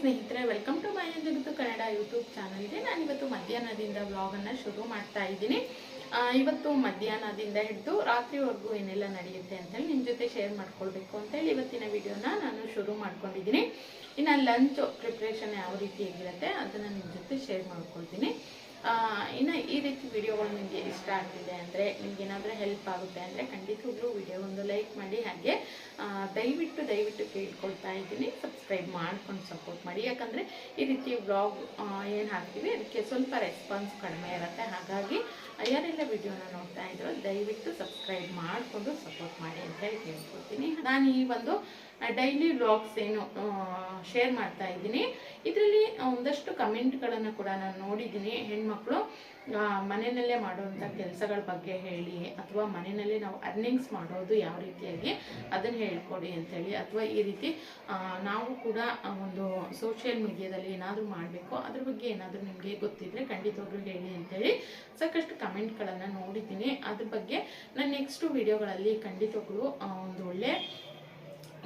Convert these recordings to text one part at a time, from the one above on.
ಸ್ನೇಹಿತರೆ welcome to my ಜಗತ್ತು Kannada YouTube ಚಾನಲ್ಗೆ ನಾನಿವತ್ತು ಮಧ್ಯಾಹ್ನದಿಂದ ವ್ಲಾಗನ್ನು ಶುರು ಮಾಡ್ತಾ ಇದ್ದೀನಿ. ಇವತ್ತು ಮಧ್ಯಾಹ್ನದಿಂದ ಹಿಡಿದು ರಾತ್ರಿವರೆಗೂ ಏನೆಲ್ಲ ನಡೆಯುತ್ತೆ ಅಂತೇಳಿ ನಿಮ್ಮ ಜೊತೆ ಶೇರ್ ಮಾಡ್ಕೊಳ್ಬೇಕು ಅಂತೇಳಿ ಇವತ್ತಿನ ವಿಡಿಯೋನ ನಾನು ಶುರು ಮಾಡ್ಕೊಂಡಿದ್ದೀನಿ. ಇನ್ನು ಲಂಚ್ ಪ್ರಿಪ್ರೇಷನ್ ಯಾವ ರೀತಿ ಆಗಿರುತ್ತೆ ಅದನ್ನು ನಿಮ್ಮ ಜೊತೆ ಶೇರ್ ಮಾಡ್ಕೊಳ್ತೀನಿ. ಇನ್ನು ಈ ರೀತಿ ವಿಡಿಯೋಗಳು ನಿಮಗೆ ಇಷ್ಟ ಆಗ್ತಿದೆ ಅಂದರೆ ನಿಮ್ಗೆ ಏನಾದರೂ ಹೆಲ್ಪ್ ಆಗುತ್ತೆ ಅಂದರೆ ಖಂಡಿತವಾಗ್ಲೂ ವಿಡಿಯೋ ಒಂದು ಲೈಕ್ ಮಾಡಿ ಹಾಗೆ ದಯವಿಟ್ಟು ದಯವಿಟ್ಟು ಕೇಳ್ಕೊಳ್ತಾ ಇದ್ದೀನಿ. ಸಬ್ಸ್ಕ್ರೈಬ್ ಮಾಡ್ಕೊಂಡು ಸಪೋರ್ಟ್ ಮಾಡಿ. ಯಾಕಂದರೆ ಈ ರೀತಿ ವ್ಲಾಗ್ ಏನು ಹಾಕ್ತೀವಿ, ಅದಕ್ಕೆ ಸ್ವಲ್ಪ ರೆಸ್ಪಾನ್ಸ್ ಕಡಿಮೆ ಇರುತ್ತೆ. ಹಾಗಾಗಿ ಯಾರೆಲ್ಲ ವಿಡಿಯೋನ ನೋಡ್ತಾ ಇದ್ರು ದಯವಿಟ್ಟು ಸಬ್ಸ್ಕ್ರೈಬ್ ಮಾಡಿಕೊಂಡು ಸಪೋರ್ಟ್ ಮಾಡಿ ಅಂತ ಹೇಳಿ ಕೇಳ್ಕೊಳ್ತೀನಿ. ನಾನು ಈ ಒಂದು ಡೈಲಿ ವ್ಲಾಗ್ಸ್ ಏನು ಶೇರ್ ಮಾಡ್ತಾ ಇದ್ದೀನಿ. ಇದರಲ್ಲಿ ಒಂದಷ್ಟು ಕಮೆಂಟ್ಗಳನ್ನು ಕೂಡ ನಾನು ನೋಡಿದ್ದೀನಿ ಹೆಣ್ಮಕ್ಳು. ಮನೆಯಲ್ಲೇ ಮಾಡುವಂಥ ಕೆಲಸಗಳ ಬಗ್ಗೆ ಹೇಳಿ, ಅಥವಾ ಮನೆಯಲ್ಲೇ ನಾವು ಅರ್ನಿಂಗ್ಸ್ ಮಾಡೋದು ಯಾವ ರೀತಿಯಾಗಿ ಅದನ್ನು ಹೇಳ್ಕೊಡಿ ಅಂತೇಳಿ, ಅಥವಾ ಈ ರೀತಿ ನಾವು ಕೂಡ ಒಂದು ಸೋಷಿಯಲ್ ಮೀಡಿಯಾದಲ್ಲಿ ಏನಾದರೂ ಮಾಡಬೇಕು ಅದ್ರ ಬಗ್ಗೆ ಏನಾದರೂ ನಿಮಗೆ ಗೊತ್ತಿದ್ರೆ ಖಂಡಿತವಾಗ್ಲೂ ಹೇಳಿ ಅಂತೇಳಿ ಸಾಕಷ್ಟು ಕಮೆಂಟ್ಗಳನ್ನು ನೋಡಿದ್ದೀನಿ. ಅದ್ರ ಬಗ್ಗೆ ನಾನು ನೆಕ್ಸ್ಟು ವಿಡಿಯೋಗಳಲ್ಲಿ ಖಂಡಿತವಾಗ್ಲೂ ಒಂದು ಒಳ್ಳೆ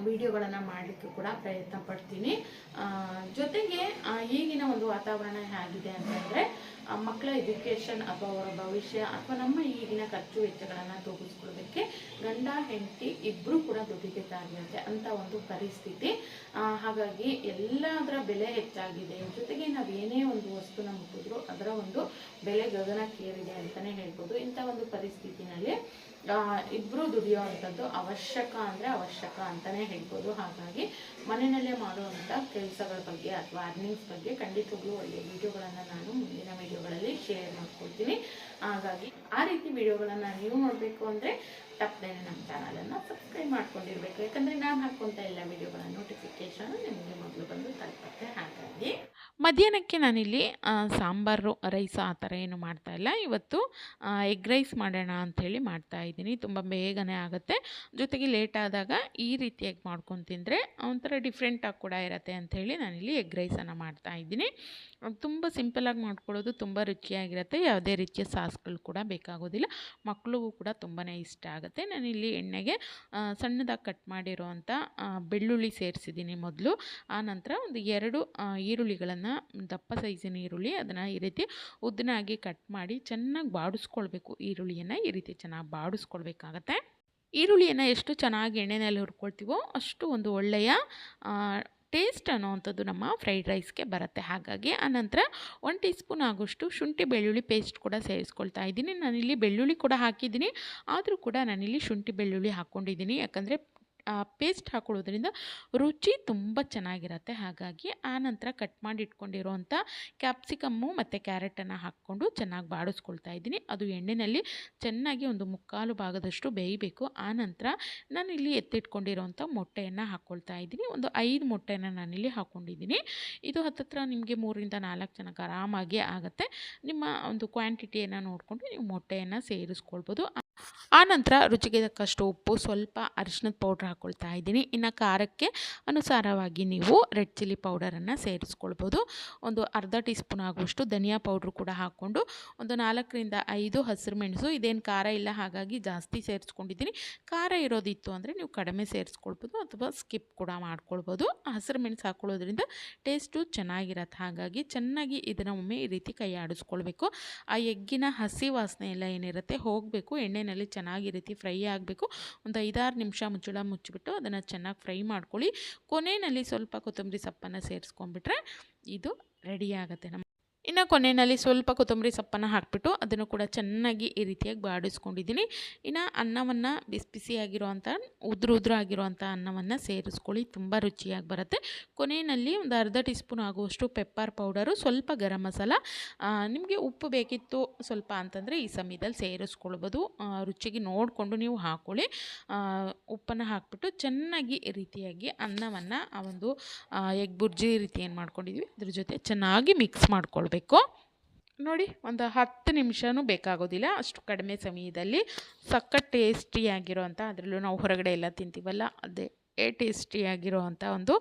ವಿಡಿಯೋಗಳನ್ನು ಮಾಡಲಿಕ್ಕೆ ಕೂಡ ಪ್ರಯತ್ನ ಪಡ್ತೀನಿ. ಜೊತೆಗೆ ಈಗಿನ ಒಂದು ವಾತಾವರಣ ಹೇಗಿದೆ ಅಂತಂದರೆ ಮಕ್ಕಳ ಎಜುಕೇಷನ್ ಅಥವಾ ಅವರ ಭವಿಷ್ಯ ಅಥವಾ ನಮ್ಮ ಈಗಿನ ಖರ್ಚು ವೆಚ್ಚಗಳನ್ನು ತೋಗಿಸ್ಕೊಳ್ಳೋದಕ್ಕೆ ಗಂಡ, ಹೆಂಡತಿ ಇಬ್ಬರು ಕೂಡ ದುಡಿಬೇಕಾಗಿರುತ್ತೆ ಅಂತ ಒಂದು ಪರಿಸ್ಥಿತಿ. ಹಾಗಾಗಿ ಎಲ್ಲದರ ಬೆಲೆ ಹೆಚ್ಚಾಗಿದೆ. ಜೊತೆಗೆ ನಾವು ಏನೇ ಒಂದು ವಸ್ತುನ ಮುಟ್ಟಿದ್ರು ಅದರ ಒಂದು ಬೆಲೆ ಗಗನಕ್ಕೇರಿದೆ ಅಂತಲೇ ಹೇಳ್ಬೋದು. ಇಂಥ ಒಂದು ಪರಿಸ್ಥಿತಿನಲ್ಲಿ ಇಬ್ಬರು ದುಡಿಯುವಂಥದ್ದು ಅವಶ್ಯಕ ಅಂದರೆ ಅವಶ್ಯಕ ಅಂತಲೇ ಹೇಳ್ಬೋದು. ಹಾಗಾಗಿ ಮನೆಯಲ್ಲೇ ಮಾಡುವಂಥ ಕೆಲಸಗಳ ಬಗ್ಗೆ ಅಥವಾ ಅರ್ನಿಂಗ್ಸ್ ಬಗ್ಗೆ ಖಂಡಿತವಾಗ್ಲೂ ಒಳ್ಳೆಯ ವಿಡಿಯೋಗಳನ್ನು ನಾನು ಮುಂದಿನ ವಿಡಿಯೋಗಳಲ್ಲಿ ಶೇರ್ ಮಾಡ್ಕೊಳ್ತೀನಿ ಹಾಗಾಗಿ ಆ ರೀತಿ ವಿಡಿಯೋಗಳನ್ನು ನೀವು ನೋಡಬೇಕು ಅಂದರೆ ತಪ್ಪದೇನೆ ನಮ್ಮ ಚಾನಲನ್ನು ಸಬ್ಸ್ಕ್ರೈಬ್ ಮಾಡ್ಕೊಂಡಿರ್ಬೇಕು. ಯಾಕಂದರೆ ನಾನು ಹಾಕ್ಕೊಂತ ಎಲ್ಲ ವಿಡಿಯೋಗಳ ನೋಟಿಫಿಕೇಷನ್ ನಿಮಗೆ ಮೊದಲು ಬಂದು ಹಾಗಾಗಿ ಮಧ್ಯಾಹ್ನಕ್ಕೆ ನಾನಿಲ್ಲಿ ಸಾಂಬಾರು, ರೈಸ್ ಆ ಥರ ಏನು ಮಾಡ್ತಾ ಇಲ್ಲ. ಇವತ್ತು ಎಗ್ ರೈಸ್ ಮಾಡೋಣ ಅಂಥೇಳಿ ಮಾಡ್ತಾ ಇದ್ದೀನಿ. ತುಂಬ ಬೇಗನೆ ಆಗುತ್ತೆ. ಜೊತೆಗೆ ಲೇಟ್ ಆದಾಗ ಈ ರೀತಿಯಾಗಿ ಮಾಡ್ಕೊಂಡು ತಿಂದರೆ ಒಂಥರ ಡಿಫ್ರೆಂಟಾಗಿ ಕೂಡ ಇರುತ್ತೆ ಅಂಥೇಳಿ ನಾನಿಲ್ಲಿ ಎಗ್ ರೈಸನ್ನು ಮಾಡ್ತಾ ಇದ್ದೀನಿ. ಅದು ತುಂಬ ಸಿಂಪಲಾಗಿ ಮಾಡ್ಕೊಳ್ಳೋದು ತುಂಬ ರುಚಿಯಾಗಿರುತ್ತೆ. ಯಾವುದೇ ರೀತಿಯ ಸಾಸ್ಗಳು ಕೂಡ ಬೇಕಾಗೋದಿಲ್ಲ. ಮಕ್ಕಳಿಗೂ ಕೂಡ ತುಂಬಾ ಇಷ್ಟ ಆಗುತ್ತೆ. ನಾನಿಲ್ಲಿ ಎಣ್ಣೆಗೆ ಸಣ್ಣದಾಗಿ ಕಟ್ ಮಾಡಿರೋವಂಥ ಬೆಳ್ಳುಳ್ಳಿ ಸೇರಿಸಿದ್ದೀನಿ ಮೊದಲು. ಆನಂತರ ಒಂದು ಎರಡು ಆ, ಈರುಳ್ಳಿಗಳನ್ನು ದಪ್ಪ ಸೈಜಿನ ಈರುಳ್ಳಿ ಅದನ್ನು ಈ ರೀತಿ ಉದ್ದನಾಗಿ ಕಟ್ ಮಾಡಿ ಚೆನ್ನಾಗಿ ಬಾಡಿಸ್ಕೊಳ್ಬೇಕು. ಈರುಳ್ಳಿಯನ್ನು ಈ ರೀತಿ ಚೆನ್ನಾಗಿ ಬಾಡಿಸ್ಕೊಳ್ಬೇಕಾಗತ್ತೆ. ಈರುಳ್ಳಿಯನ್ನು ಎಷ್ಟು ಚೆನ್ನಾಗಿ ಎಣ್ಣೆಯಲ್ಲಿ ಹುರ್ಕೊಳ್ತೀವೋ ಅಷ್ಟು ಒಂದು ಒಳ್ಳೆಯ ಟೇಸ್ಟ್ ಅನ್ನೋವಂಥದ್ದು ನಮ್ಮ ಫ್ರೈಡ್ ರೈಸ್ಗೆ ಬರುತ್ತೆ. ಹಾಗಾಗಿ ಆನಂತರ ಒನ್ ಟೀ ಸ್ಪೂನ್ ಆಗೋಷ್ಟು ಶುಂಠಿ ಬೆಳ್ಳುಳ್ಳಿ ಪೇಸ್ಟ್ ಕೂಡ ಸೇರಿಸ್ಕೊಳ್ತಾ ಇದ್ದೀನಿ. ನಾನಿಲ್ಲಿ ಬೆಳ್ಳುಳ್ಳಿ ಕೂಡ ಹಾಕಿದ್ದೀನಿ. ಆದರೂ ಕೂಡ ನಾನಿಲ್ಲಿ ಶುಂಠಿ ಬೆಳ್ಳುಳ್ಳಿ ಹಾಕ್ಕೊಂಡಿದ್ದೀನಿ ಯಾಕಂದರೆ ಪೇಸ್ಟ್ ಹಾಕೊಳ್ಳೋದ್ರಿಂದ ರುಚಿ ತುಂಬ ಚೆನ್ನಾಗಿರುತ್ತೆ. ಹಾಗಾಗಿ ಆನಂತರ ಕಟ್ ಮಾಡಿ ಇಟ್ಕೊಂಡಿರೋವಂಥ ಕ್ಯಾಪ್ಸಿಕಮ್ಮು ಮತ್ತು ಕ್ಯಾರೆಟನ್ನು ಹಾಕ್ಕೊಂಡು ಚೆನ್ನಾಗಿ ಬಾಡಿಸ್ಕೊಳ್ತಾ ಇದ್ದೀನಿ. ಅದು ಎಣ್ಣೆಯಲ್ಲಿ ಚೆನ್ನಾಗಿ ಒಂದು ಮುಕ್ಕಾಲು ಭಾಗದಷ್ಟು ಬೇಯಬೇಕು. ಆನಂತರ ಇಲ್ಲಿ ಎತ್ತಿಟ್ಕೊಂಡಿರೋವಂಥ ಮೊಟ್ಟೆಯನ್ನು ಹಾಕ್ಕೊಳ್ತಾ ಇದ್ದೀನಿ. ಒಂದು ಐದು ಮೊಟ್ಟೆಯನ್ನು ನಾನಿಲ್ಲಿ ಹಾಕ್ಕೊಂಡಿದ್ದೀನಿ ಇದು ಹತ್ತತ್ರ ನಿಮಗೆ ಮೂರರಿಂದ ನಾಲ್ಕು ಜನಕ್ಕೆ ಆರಾಮಾಗಿ ಆಗುತ್ತೆ. ನಿಮ್ಮ ಒಂದು ಕ್ವಾಂಟಿಟಿಯನ್ನು ನೋಡಿಕೊಂಡು ನೀವು ಮೊಟ್ಟೆಯನ್ನು ಸೇರಿಸ್ಕೊಳ್ಬೋದು. ಆನಂತರ ರುಚಿಗೆ ತಕ್ಕಷ್ಟು ಉಪ್ಪು, ಸ್ವಲ್ಪ ಅರಿಶಿನದ ಪೌಡ್ರ್ ಹಾಕ್ಕೊಳ್ತಾ ಇದ್ದೀನಿ. ಇನ್ನು ಖಾರಕ್ಕೆ ಅನುಸಾರವಾಗಿ ನೀವು ರೆಡ್ ಚಿಲ್ಲಿ ಪೌಡರನ್ನು ಸೇರಿಸ್ಕೊಳ್ಬೋದು. ಒಂದು ಅರ್ಧ ಟೀ ಸ್ಪೂನ್ ಆಗುವಷ್ಟು ಧನಿಯಾ ಪೌಡ್ರ್ ಕೂಡ ಹಾಕ್ಕೊಂಡು ಒಂದು ನಾಲ್ಕರಿಂದ ಐದು ಹಸಿರು ಮೆಣಸು, ಇದೇನು ಖಾರ ಇಲ್ಲ ಹಾಗಾಗಿ ಜಾಸ್ತಿ ಸೇರಿಸ್ಕೊಂಡಿದ್ದೀನಿ. ಖಾರ ಇರೋದಿತ್ತು ಅಂದರೆ ನೀವು ಕಡಿಮೆ ಸೇರಿಸ್ಕೊಳ್ಬೋದು ಅಥವಾ ಸ್ಕಿಪ್ ಕೂಡ ಮಾಡ್ಕೊಳ್ಬೋದು. ಹಸಿರು ಮೆಣಸು ಹಾಕ್ಕೊಳ್ಳೋದ್ರಿಂದ ಟೇಸ್ಟು ಚೆನ್ನಾಗಿರತ್ತೆ. ಹಾಗಾಗಿ ಚೆನ್ನಾಗಿ ಇದನ್ನು ಒಮ್ಮೆ ಈ ರೀತಿ ಕೈ ಆಡಿಸ್ಕೊಳ್ಬೇಕು ಆ ಎಗ್ಗಿನ ಹಸಿ ವಾಸನೆ ಎಲ್ಲ ಏನಿರುತ್ತೆ ಹೋಗಬೇಕು ಎಣ್ಣೆಯಲ್ಲಿ ಚೆನ್ನಾಗಿ ರೀತಿ ಫ್ರೈ ಆಗಬೇಕು. ಒಂದು ಐದಾರು ನಿಮಿಷ ಮುಚ್ಚಳ ಮುಚ್ಚಿಬಿಟ್ಟು ಅದನ್ನು ಚೆನ್ನಾಗಿ ಫ್ರೈ ಮಾಡ್ಕೊಳ್ಳಿ. ಕೊನೆಯಲ್ಲಿ ಸ್ವಲ್ಪ ಕೊತ್ತಂಬರಿ ಸೊಪ್ಪನ್ನು ಸೇರಿಸ್ಕೊಂಡ್ಬಿಟ್ರೆ ಇದು ರೆಡಿ ಆಗುತ್ತೆ. ನಮ್ಮ ಇನ್ನು ಕೊನೆಯಲ್ಲಿ ಸ್ವಲ್ಪ ಕೊತ್ತಂಬರಿ ಸೊಪ್ಪನ್ನು ಹಾಕಿಬಿಟ್ಟು ಅದನ್ನು ಕೂಡ ಚೆನ್ನಾಗಿ ಈ ರೀತಿಯಾಗಿ ಬಾಡಿಸ್ಕೊಂಡಿದ್ದೀನಿ. ಇನ್ನು ಅನ್ನವನ್ನು ಬಿಸಿ ಬಿಸಿಯಾಗಿರುವಂಥ ಉದುರು ಉದುರು ಆಗಿರುವಂಥ ಅನ್ನವನ್ನು ಸೇರಿಸ್ಕೊಳ್ಳಿ, ತುಂಬ ರುಚಿಯಾಗಿ ಬರುತ್ತೆ. ಕೊನೆಯಲ್ಲಿ ಒಂದು ಅರ್ಧ ಟೀ ಸ್ಪೂನ್ ಆಗುವಷ್ಟು ಪೆಪ್ಪರ್ ಪೌಡರು ಸ್ವಲ್ಪ ಗರಂ ಮಸಾಲ ನಿಮಗೆ ಉಪ್ಪು ಬೇಕಿತ್ತು ಸ್ವಲ್ಪ ಅಂತಂದರೆ ಈ ಸಮಯದಲ್ಲಿ ಸೇರಿಸ್ಕೊಳ್ಬೋದು. ರುಚಿಗೆ ನೋಡಿಕೊಂಡು ನೀವು ಹಾಕ್ಕೊಳ್ಳಿ ಉಪ್ಪನ್ನು ಹಾಕಿಬಿಟ್ಟು ಚೆನ್ನಾಗಿ ಈ ರೀತಿಯಾಗಿ ಅನ್ನವನ್ನು ಆ ಒಂದು ಎಗ್ ಬುರ್ಜಿ ರೀತಿ ಏನು ಮಾಡ್ಕೊಂಡಿದ್ವಿ, ಅದ್ರ ಜೊತೆ ಚೆನ್ನಾಗಿ ಮಿಕ್ಸ್ ಮಾಡ್ಕೊಳ್ಬೇಕು. ನೋಡಿ, ಒಂದು ಹತ್ತು ನಿಮಿಷವೂ ಬೇಕಾಗೋದಿಲ್ಲ. ಅಷ್ಟು ಕಡಿಮೆ ಸಮಯದಲ್ಲಿ ಸಖತ್ ಟೇಸ್ಟಿಯಾಗಿರೋಂಥ ಅದರಲ್ಲೂ ನಾವು ಹೊರಗಡೆ ಎಲ್ಲ ತಿಂತೀವಲ್ಲ, ಅದೇ. ಟೇಸ್ಟಿಯಾಗಿರೋ ಆಗಿರುವಂಥ ಒಂದು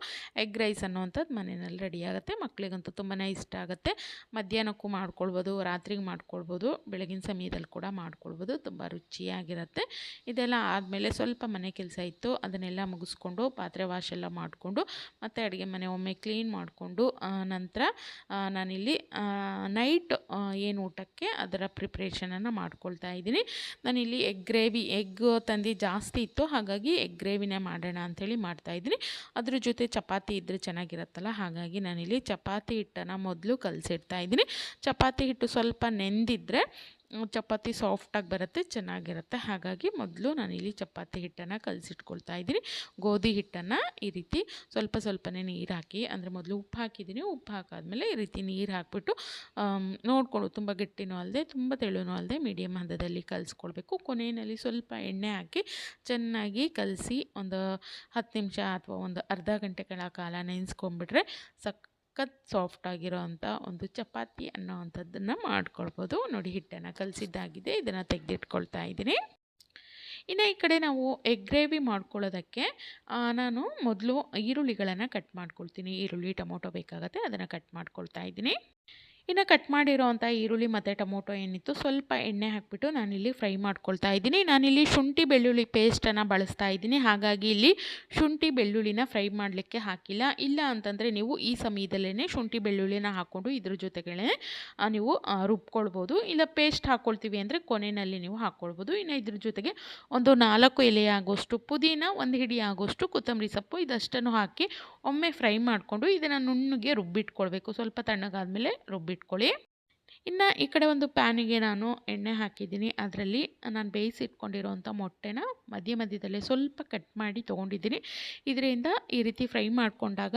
ಎಗ್ ರೈಸ್ ಅನ್ನುವಂಥದ್ದು ಮನೆಯಲ್ಲಿ ರೆಡಿ ಆಗುತ್ತೆ. ಮಕ್ಕಳಿಗಂತೂ ತುಂಬಾ ಇಷ್ಟ ಆಗುತ್ತೆ. ಮಧ್ಯಾಹ್ನಕ್ಕೂ ಮಾಡ್ಕೊಳ್ಬೋದು, ರಾತ್ರಿಗೆ ಮಾಡ್ಕೊಳ್ಬೋದು, ಬೆಳಗಿನ ಸಮಯದಲ್ಲಿ ಕೂಡ ಮಾಡ್ಕೊಳ್ಬೋದು. ತುಂಬ ರುಚಿಯಾಗಿರುತ್ತೆ. ಇದೆಲ್ಲ ಆದಮೇಲೆ ಸ್ವಲ್ಪ ಮನೆ ಕೆಲಸ ಇತ್ತು, ಅದನ್ನೆಲ್ಲ ಮುಗಿಸ್ಕೊಂಡು ಪಾತ್ರೆ ವಾಶ್ ಎಲ್ಲ ಮಾಡಿಕೊಂಡು ಮತ್ತು ಅಡುಗೆ ಮನೆ ಒಮ್ಮೆ ಕ್ಲೀನ್ ಮಾಡಿಕೊಂಡು ನಂತರ ನಾನಿಲ್ಲಿ ನೈಟ್ ಏನು ಊಟಕ್ಕೆ ಅದರ ಪ್ರಿಪ್ರೇಷನನ್ನು ಮಾಡ್ಕೊಳ್ತಾ ಇದ್ದೀನಿ. ನಾನಿಲ್ಲಿ ಎಗ್ ಗ್ರೇವಿ, ಎಗ್ ತಂದು ಜಾಸ್ತಿ ಇತ್ತು. ಹಾಗಾಗಿ ಎಗ್ ಗ್ರೇವಿನೇ ಮಾಡೋಣ ಅಂಥೇಳಿ ಮಾಡ್ತಾಯಿದ್ದೀನಿ ಅದ್ರ ಜೊತೆ ಚಪಾತಿ ಇದ್ದರೆ ಚೆನ್ನಾಗಿರುತ್ತಲ್ಲ, ಹಾಗಾಗಿ ನಾನಿಲ್ಲಿ ಚಪಾತಿ ಹಿಟ್ಟನ್ನು ಮೊದಲು ಕಲಸಿಡ್ತಾ ಇದ್ದೀನಿ. ಚಪಾತಿ ಹಿಟ್ಟು ಸ್ವಲ್ಪ ನೆಂದಿದ್ರೆ ಚಪಾತಿ ಸಾಫ್ಟಾಗಿ ಬರುತ್ತೆ, ಚೆನ್ನಾಗಿರುತ್ತೆ. ಹಾಗಾಗಿ ಮೊದಲು ನಾನಿಲ್ಲಿ ಚಪಾತಿ ಹಿಟ್ಟನ್ನು ಕಲಸಿಟ್ಕೊಳ್ತಾ ಇದ್ದೀನಿ. ಗೋಧಿ ಹಿಟ್ಟನ್ನು ಈ ರೀತಿ ಸ್ವಲ್ಪ ಸ್ವಲ್ಪನೇ ನೀರು ಹಾಕಿ, ಅಂದರೆ ಮೊದಲು ಉಪ್ಪು ಹಾಕಿದ್ದೀನಿ. ಉಪ್ಪು ಹಾಕಾದ್ಮೇಲೆ ಈ ರೀತಿ ನೀರು ಹಾಕಿಬಿಟ್ಟು ನೋಡಿಕೊಂಡು ತುಂಬ ಗಟ್ಟಿನೂ ಅಲ್ಲದೆ ತುಂಬ ತೆಳುನೂ ಅಲ್ಲದೆ ಮೀಡಿಯಮ್ ಹಂತದಲ್ಲಿ ಕಲಿಸ್ಕೊಳ್ಬೇಕು. ಕೊನೆಯಲ್ಲಿ ಸ್ವಲ್ಪ ಎಣ್ಣೆ ಹಾಕಿ ಚೆನ್ನಾಗಿ ಕಲಸಿ ಒಂದು ಹತ್ತು ನಿಮಿಷ ಅಥವಾ ಒಂದು ಅರ್ಧ ಗಂಟೆಗಳ ಕಾಲ ನೆನೆಸ್ಕೊಂಡ್ಬಿಟ್ರೆ ಸಕ್ ಸಖತ್ ಸಾಫ್ಟ್ ಆಗಿರೋ ಅಂಥ ಒಂದು ಚಪಾತಿ ಅನ್ನೋ ಅಂಥದ್ದನ್ನು ಮಾಡ್ಕೊಳ್ಬೋದು. ನೋಡಿ, ಹಿಟ್ಟನ್ನು ಕಲಸಿದ್ದಾಗಿದೆ. ಇದನ್ನು ತೆಗೆದಿಟ್ಕೊಳ್ತಾ ಇದ್ದೀನಿ. ಇನ್ನು ಈ ಕಡೆ ನಾವು ಎಗ್ ಗ್ರೇವಿ ಮಾಡ್ಕೊಳ್ಳೋದಕ್ಕೆ ನಾನು ಮೊದಲು ಈರುಳ್ಳಿಗಳನ್ನು ಕಟ್ ಮಾಡ್ಕೊಳ್ತೀನಿ. ಈರುಳ್ಳಿ, ಟೊಮೊಟೊ ಬೇಕಾಗುತ್ತೆ, ಅದನ್ನು ಕಟ್ ಮಾಡ್ಕೊಳ್ತಾ ಇದ್ದೀನಿ. ಇನ್ನು ಕಟ್ ಮಾಡಿರೋ ಅಂಥ ಈರುಳ್ಳಿ ಮತ್ತು ಟೊಮೊಟೊ ಏನಿತ್ತು, ಸ್ವಲ್ಪ ಎಣ್ಣೆ ಹಾಕಿಬಿಟ್ಟು ನಾನಿಲ್ಲಿ ಫ್ರೈ ಮಾಡ್ಕೊಳ್ತಾ ಇದ್ದೀನಿ. ನಾನಿಲ್ಲಿ ಶುಂಠಿ ಬೆಳ್ಳುಳ್ಳಿ ಪೇಸ್ಟನ್ನು ಬಳಸ್ತಾ ಇದ್ದೀನಿ. ಹಾಗಾಗಿ ಇಲ್ಲಿ ಶುಂಠಿ ಬೆಳ್ಳುಳ್ಳಿನ ಫ್ರೈ ಮಾಡಲಿಕ್ಕೆ ಹಾಕಿಲ್ಲ. ಇಲ್ಲ ಅಂತಂದರೆ ನೀವು ಈ ಸಮಯದಲ್ಲೇ ಶುಂಠಿ ಬೆಳ್ಳುಳ್ಳಿನ ಹಾಕ್ಕೊಂಡು ಇದ್ರ ಜೊತೆಗಳೇ ನೀವು ರುಬ್ಕೊಳ್ಬೋದು. ಇಲ್ಲ ಪೇಸ್ಟ್ ಹಾಕ್ಕೊಳ್ತೀವಿ ಅಂದರೆ ಕೊನೆಯಲ್ಲಿ ನೀವು ಹಾಕ್ಕೊಳ್ಬೋದು ಇನ್ನು ಇದ್ರ ಜೊತೆಗೆ ಒಂದು ನಾಲ್ಕು ಎಲೆ ಆಗೋಷ್ಟು ಪುದೀನ, ಒಂದು ಹಿಡಿ ಆಗೋಷ್ಟು ಕೊತ್ತಂಬರಿ ಸೊಪ್ಪು, ಇದಷ್ಟನ್ನು ಹಾಕಿ ಒಮ್ಮೆ ಫ್ರೈ ಮಾಡಿಕೊಂಡು ಇದನ್ನು ನುಣ್ಣಗೆ ರುಬ್ಬಿಟ್ಕೊಳ್ಬೇಕು. ಸ್ವಲ್ಪ ತಣ್ಣಗಾದ್ಮೇಲೆ ರುಬ್ಬಿಟ್ಕೊಳ್ಳಿ. ಇನ್ನು ಈ ಕಡೆ ಒಂದು ಪ್ಯಾನಿಗೆ ನಾನು ಎಣ್ಣೆ ಹಾಕಿದ್ದೀನಿ. ಅದರಲ್ಲಿ ನಾನು ಬೇಯಿಸಿಟ್ಕೊಂಡಿರೋವಂಥ ಮೊಟ್ಟೆನ ಮಧ್ಯ ಮಧ್ಯದಲ್ಲೇ ಸ್ವಲ್ಪ ಕಟ್ ಮಾಡಿ ತೊಗೊಂಡಿದ್ದೀನಿ. ಇದರಿಂದ ಈ ರೀತಿ ಫ್ರೈ ಮಾಡಿಕೊಂಡಾಗ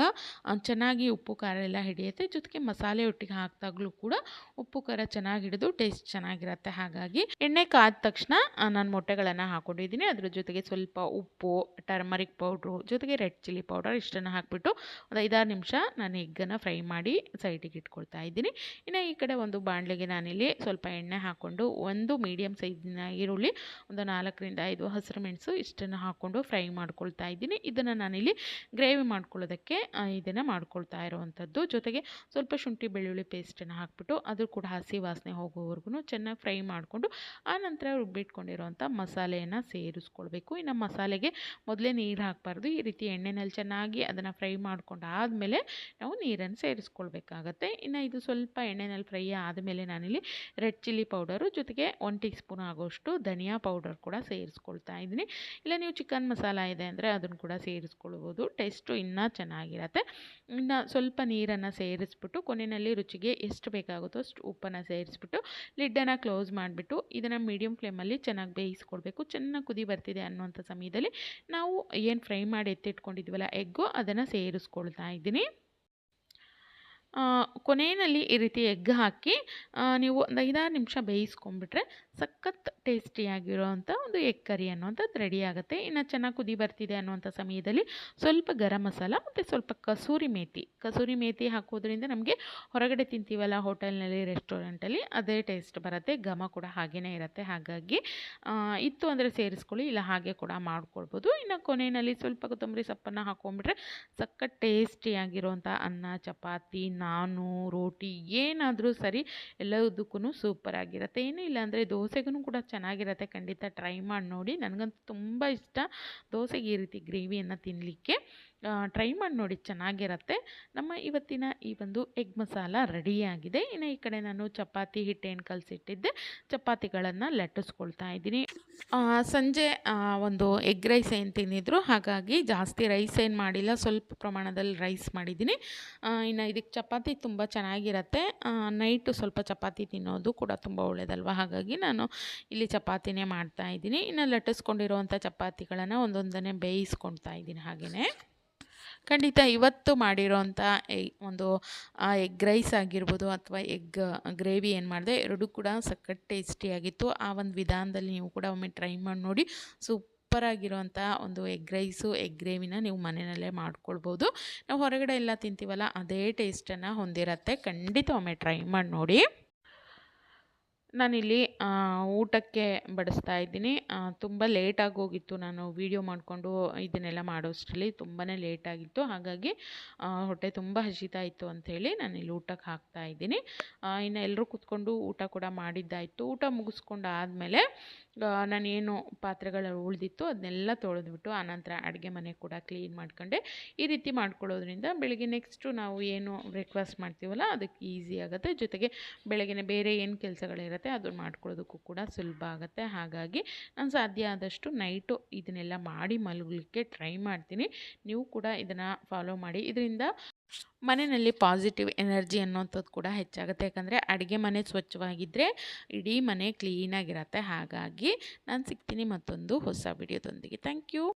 ಚೆನ್ನಾಗಿ ಉಪ್ಪು, ಖಾರ ಎಲ್ಲ ಹಿಡಿಯುತ್ತೆ. ಜೊತೆಗೆ ಮಸಾಲೆ ಒಟ್ಟಿಗೆ ಹಾಕಿದಾಗಲೂ ಕೂಡ ಉಪ್ಪು, ಖಾರ ಚೆನ್ನಾಗಿ ಹಿಡಿದು ಟೇಸ್ಟ್ ಚೆನ್ನಾಗಿರುತ್ತೆ. ಹಾಗಾಗಿ ಎಣ್ಣೆ ಕಾದ ತಕ್ಷಣ ನಾನು ಮೊಟ್ಟೆಗಳನ್ನು ಹಾಕ್ಕೊಂಡಿದ್ದೀನಿ ಅದ್ರ ಜೊತೆಗೆ ಸ್ವಲ್ಪ ಉಪ್ಪು, ಟರ್ಮರಿಕ್ ಪೌಡ್ರು, ಜೊತೆಗೆ ರೆಡ್ ಚಿಲ್ಲಿ ಪೌಡರ್ ಇಷ್ಟನ್ನು ಹಾಕಿಬಿಟ್ಟು ಒಂದು ಐದಾರು ನಿಮಿಷ ನಾನು ಎಗ್ಗನ್ನು ಫ್ರೈ ಮಾಡಿ ಸೈಡಿಗೆ ಇಟ್ಕೊಳ್ತಾ ಇದ್ದೀನಿ. ಇನ್ನು ಈ ಕಡೆ ಒಂದು ಬಾಣಲೆಗೆ ನಾನಿಲ್ಲಿ ಸ್ವಲ್ಪ ಎಣ್ಣೆ ಹಾಕ್ಕೊಂಡು ಒಂದು ಮೀಡಿಯಮ್ ಸೈಜಿನ ಈರುಳ್ಳಿ, ಒಂದು ನಾಲ್ಕರಿಂದ ಐದು ಹಸಿರು ಮೆಣಸು ಇಷ್ಟನ್ನು ಹಾಕ್ಕೊಂಡು ಫ್ರೈ ಮಾಡ್ಕೊಳ್ತಾ ಇದ್ದೀನಿ. ಇದನ್ನು ನಾನಿಲ್ಲಿ ಗ್ರೇವಿ ಮಾಡ್ಕೊಳ್ಳೋದಕ್ಕೆ ಇದನ್ನು ಮಾಡ್ಕೊಳ್ತಾ ಇರುವಂಥದ್ದು. ಜೊತೆಗೆ ಸ್ವಲ್ಪ ಶುಂಠಿ ಬೆಳ್ಳುಳ್ಳಿ ಪೇಸ್ಟನ್ನು ಹಾಕ್ಬಿಟ್ಟು ಅದು ಕೂಡ ಹಸಿ ವಾಸನೆ ಹೋಗೋವರೆಗೂ ಚೆನ್ನಾಗಿ ಫ್ರೈ ಮಾಡಿಕೊಂಡು ಆನಂತರ ರುಬ್ಬಿಟ್ಕೊಂಡಿರುವಂಥ ಮಸಾಲೆಯನ್ನು ಸೇರಿಸ್ಕೊಳ್ಬೇಕು. ಇನ್ನು ಮಸಾಲೆಗೆ ಮೊದಲೇ ನೀರು ಹಾಕಬಾರ್ದು. ಈ ರೀತಿ ಎಣ್ಣೆನಲ್ಲಿ ಚೆನ್ನಾಗಿ ಅದನ್ನು ಫ್ರೈ ಮಾಡ್ಕೊಂಡು ಆದಮೇಲೆ ನಾವು ನೀರನ್ನು ಸೇರಿಸ್ಕೊಳ್ಬೇಕಾಗತ್ತೆ. ಇನ್ನು ಇದು ಸ್ವಲ್ಪ ಎಣ್ಣೆನಲ್ಲಿ ಫ್ರೈ ಆದಮೇಲೆ ನಾನಿಲ್ಲಿ ರೆಡ್ ಚಿಲ್ಲಿ ಪೌಡರು ಜೊತೆಗೆ ಒನ್ ಟೀ ಸ್ಪೂನ್ ಆಗೋಷ್ಟು ಧನಿಯಾ ಪೌಡರ್ ಕೂಡ ಸೇರಿಸ್ಕೊಳ್ತಾ ಇದ್ದೀನಿ. ಇಲ್ಲ, ನೀವು ಚಿಕನ್ ಮಸಾಲ ಇದೆ ಅಂದರೆ ಅದನ್ನು ಕೂಡ ಸೇರಿಸ್ಕೊಳ್ಬೋದು. ಟೇಸ್ಟು ಇನ್ನೂ ಚೆನ್ನಾಗಿರತ್ತೆ. ಇನ್ನು ಸ್ವಲ್ಪ ನೀರನ್ನು ಸೇರಿಸ್ಬಿಟ್ಟು ಕೊನೆಯಲ್ಲಿ ರುಚಿಗೆ ಎಷ್ಟು ಬೇಕಾಗುತ್ತೋ ಅಷ್ಟು ಉಪ್ಪನ್ನು ಸೇರಿಸ್ಬಿಟ್ಟು ಲಿಡ್ಡನ್ನು ಕ್ಲೋಸ್ ಮಾಡಿಬಿಟ್ಟು ಇದನ್ನು ಮೀಡಿಯಂ ಫ್ಲೇಮಲ್ಲಿ ಚೆನ್ನಾಗಿ ಬೇಯಿಸ್ಕೊಳ್ಬೇಕು. ಚೆನ್ನಾಗಿ ಕುದಿ ಬರ್ತಿದೆ ಅನ್ನುವಂಥ ಸಮಯದಲ್ಲಿ ನಾವು ಏನು ಫ್ರೈ ಮಾಡಿ ಎತ್ತಿಟ್ಕೊಂಡಿದ್ವಲ್ಲ, ಎಗ್ಗು ಅದನ್ನು ಸೇರಿಸ್ಕೊಳ್ತಾ ಇದ್ದೀನಿ. ಕೊನೆಯಲ್ಲಿ ಈ ರೀತಿ ಎಗ್ ಹಾಕಿ ನೀವು ಒಂದು ಐದಾರು ನಿಮಿಷ ಬೇಯಿಸ್ಕೊಂಬಿಟ್ರೆ ಸಖತ್ ಟೇಸ್ಟಿಯಾಗಿರೋವಂಥ ಒಂದು ಎಗ್ ಕರಿ ಅನ್ನುವಂಥದ್ದು ರೆಡಿ ಆಗುತ್ತೆ. ಇನ್ನು ಚೆನ್ನಾಗಿ ಕುದಿ ಬರ್ತಿದೆ ಅನ್ನುವಂಥ ಸಮಯದಲ್ಲಿ ಸ್ವಲ್ಪ ಗರಂ ಮಸಾಲ ಮತ್ತು ಸ್ವಲ್ಪ ಕಸೂರಿ ಮೇಥಿ ಕಸೂರಿ ಮೇಥಿ ಹಾಕೋದ್ರಿಂದ ನಮಗೆ ಹೊರಗಡೆ ತಿಂತೀವಲ್ಲ ಹೋಟೆಲ್ನಲ್ಲಿ, ರೆಸ್ಟೋರೆಂಟಲ್ಲಿ ಅದೇ ಟೇಸ್ಟ್ ಬರುತ್ತೆ. ಘಮ ಕೂಡ ಹಾಗೇ ಇರುತ್ತೆ. ಹಾಗಾಗಿ ಇತ್ತು ಅಂದರೆ ಸೇರಿಸ್ಕೊಳ್ಳಿ, ಇಲ್ಲ ಹಾಗೆ ಕೂಡ ಮಾಡ್ಕೊಳ್ಬೋದು. ಇನ್ನು ಕೊನೆಯಲ್ಲಿ ಸ್ವಲ್ಪ ಕೊತ್ತಂಬರಿ ಸೊಪ್ಪನ್ನು ಹಾಕೊಂಡ್ಬಿಟ್ರೆ ಸಖತ್ ಟೇಸ್ಟಿಯಾಗಿರುವಂಥ ಅನ್ನ, ಚಪಾತಿ ನಾನು, ರೋಟಿ ಏನಾದರೂ ಸರಿ ಎಲ್ಲದಕ್ಕೂ ಸೂಪರಾಗಿರುತ್ತೆ ಏನೂ ಇಲ್ಲ ಅಂದರೆ ದೋಸೆಗೂ ಕೂಡ ಚೆನ್ನಾಗಿರುತ್ತೆ. ಖಂಡಿತ ಟ್ರೈ ಮಾಡಿ ನೋಡಿ. ನನಗಂತೂ ತುಂಬ ಇಷ್ಟ. ದೋಸೆಗೆ ಈ ರೀತಿ ಗ್ರೇವಿಯನ್ನು ತಿನ್ನಲಿಕ್ಕೆ ಟ್ರೈ ಮಾಡಿ ನೋಡಿ ಚೆನ್ನಾಗಿರುತ್ತೆ. ನಮ್ಮ ಇವತ್ತಿನ ಈ ಒಂದು ಎಗ್ ಮಸಾಲ ರೆಡಿಯಾಗಿದೆ ಇನ್ನು ಈ ಕಡೆ ನಾನು ಚಪಾತಿ ಹಿಟ್ಟೇನು ಕಲಸಿಟ್ಟಿದ್ದೆ. ಚಪಾತಿಗಳನ್ನು ಲಟ್ಟಿಸ್ಕೊಳ್ತಾ ಇದ್ದೀನಿ. ಸಂಜೆ ಒಂದು ಎಗ್ ರೈಸ್ ಏನು ತಿಂದಿದ್ರು, ಹಾಗಾಗಿ ಜಾಸ್ತಿ ರೈಸ್ ಏನು ಮಾಡಿಲ್ಲ. ಸ್ವಲ್ಪ ಪ್ರಮಾಣದಲ್ಲಿ ರೈಸ್ ಮಾಡಿದ್ದೀನಿ. ಇನ್ನು ಇದಕ್ಕೆ ಚಪಾತಿ ತುಂಬ ಚೆನ್ನಾಗಿರುತ್ತೆ. ನೈಟು ಸ್ವಲ್ಪ ಚಪಾತಿ ತಿನ್ನೋದು ಕೂಡ ತುಂಬ ಒಳ್ಳೆಯದಲ್ವ ಹಾಗಾಗಿ ನಾನು ಇಲ್ಲಿ ಚಪಾತಿನೇ ಮಾಡ್ತಾ ಇದ್ದೀನಿ. ಇನ್ನು ಲಟ್ಟಿಸ್ಕೊಂಡಿರುವಂಥ ಚಪಾತಿಗಳನ್ನು ಒಂದೊಂದನ್ನೇ ಬೇಯಿಸ್ಕೊಳ್ತಾ ಇದ್ದೀನಿ ಹಾಗೆಯೇ ಖಂಡಿತ ಇವತ್ತು ಮಾಡಿರೋಂಥ ಒಂದು ಎಗ್ ರೈಸ್ ಆಗಿರ್ಬೋದು ಅಥವಾ ಎಗ್ ಗ್ರೇವಿ ಏನು ಮಾಡಿದೆ, ಎರಡೂ ಕೂಡ ಸಖತ್ ಟೇಸ್ಟಿಯಾಗಿತ್ತು ಆ ಒಂದು ವಿಧಾನದಲ್ಲಿ ನೀವು ಕೂಡ ಒಮ್ಮೆ ಟ್ರೈ ಮಾಡಿ ನೋಡಿ. ಸೂಪರಾಗಿರುವಂಥ ಒಂದು ಎಗ್ ರೈಸು, ಎಗ್ ಗ್ರೇವಿನ ನೀವು ಮನೆಯಲ್ಲೇ ಮಾಡ್ಕೊಳ್ಬೋದು. ನಾವು ಹೊರಗಡೆ ಎಲ್ಲ ತಿಂತೀವಲ್ಲ, ಅದೇ ಟೇಸ್ಟನ್ನು ಹೊಂದಿರುತ್ತೆ. ಖಂಡಿತ ಒಮ್ಮೆ ಟ್ರೈ ಮಾಡಿ ನೋಡಿ. ನಾನಿಲ್ಲಿ ಊಟಕ್ಕೆ ಬಡಿಸ್ತಾ ಇದ್ದೀನಿ. ತುಂಬ ಲೇಟಾಗಿ ಹೋಗಿತ್ತು ನಾನು ವೀಡಿಯೋ ಮಾಡಿಕೊಂಡು ಇದನ್ನೆಲ್ಲ ಮಾಡೋಷ್ಟರಲ್ಲಿ ತುಂಬಾ ಲೇಟಾಗಿತ್ತು ಹಾಗಾಗಿ ಹೊಟ್ಟೆ ತುಂಬ ಹಸಿತಾ ಇತ್ತು ಅಂಥೇಳಿ ನಾನಿಲ್ಲಿ ಊಟಕ್ಕೆ ಹಾಕ್ತಾ ಇದ್ದೀನಿ. ಇನ್ನು ಎಲ್ಲರೂ ಕೂತ್ಕೊಂಡು ಊಟ ಕೂಡ ಮಾಡಿದ್ದಾಯಿತು. ಊಟ ಮುಗಿಸ್ಕೊಂಡು ಆದಮೇಲೆ ನಾನೇನು ಪಾತ್ರೆಗಳು ಉಳಿದಿತ್ತು ಅದನ್ನೆಲ್ಲ ತೊಳೆದ್ಬಿಟ್ಟು ಆನಂತರ ಅಡುಗೆ ಮನೆ ಕೂಡ ಕ್ಲೀನ್ ಮಾಡ್ಕೊಂಡೆ. ಈ ರೀತಿ ಮಾಡ್ಕೊಳ್ಳೋದ್ರಿಂದ ಬೆಳಗ್ಗೆ ನೆಕ್ಸ್ಟು ನಾವು ಏನು ಬ್ರೇಕ್ಫಾಸ್ಟ್ ಮಾಡ್ತೀವಲ್ಲ, ಅದಕ್ಕೆ ಈಸಿ ಆಗುತ್ತೆ. ಜೊತೆಗೆ ಬೆಳಗ್ಗೆ ಬೇರೆ ಏನು ಕೆಲಸಗಳಿರುತ್ತೆ ಅದನ್ನು ಮಾಡ್ಕೊಳ್ಳೋದಕ್ಕೂ ಕೂಡ ಸುಲಭ ಆಗುತ್ತೆ. ಹಾಗಾಗಿ ನಾನು ಸಾಧ್ಯ ಆದಷ್ಟು ನೈಟು ಇದನ್ನೆಲ್ಲ ಮಾಡಿ ಮಲಗಲಿಕ್ಕೆ ಟ್ರೈ ಮಾಡ್ತೀನಿ. ನೀವು ಕೂಡ ಇದನ್ನು ಫಾಲೋ ಮಾಡಿ. ಇದರಿಂದ ಮನೆಯಲ್ಲಿ ಪಾಸಿಟಿವ್ ಎನರ್ಜಿ ಅನ್ನೋಂಥದ್ದು ಕೂಡ ಹೆಚ್ಚಾಗುತ್ತೆ. ಯಾಕಂದರೆ ಅಡುಗೆ ಮನೆ ಸ್ವಚ್ಛವಾಗಿದ್ದರೆ ಇಡೀ ಮನೆ ಕ್ಲೀನಾಗಿರತ್ತೆ ಹಾಗಾಗಿ ನಾನು ಸಿಗ್ತೀನಿ ಮತ್ತೊಂದು ಹೊಸ ವಿಡಿಯೋದೊಂದಿಗೆ ಥ್ಯಾಂಕ್ ಯು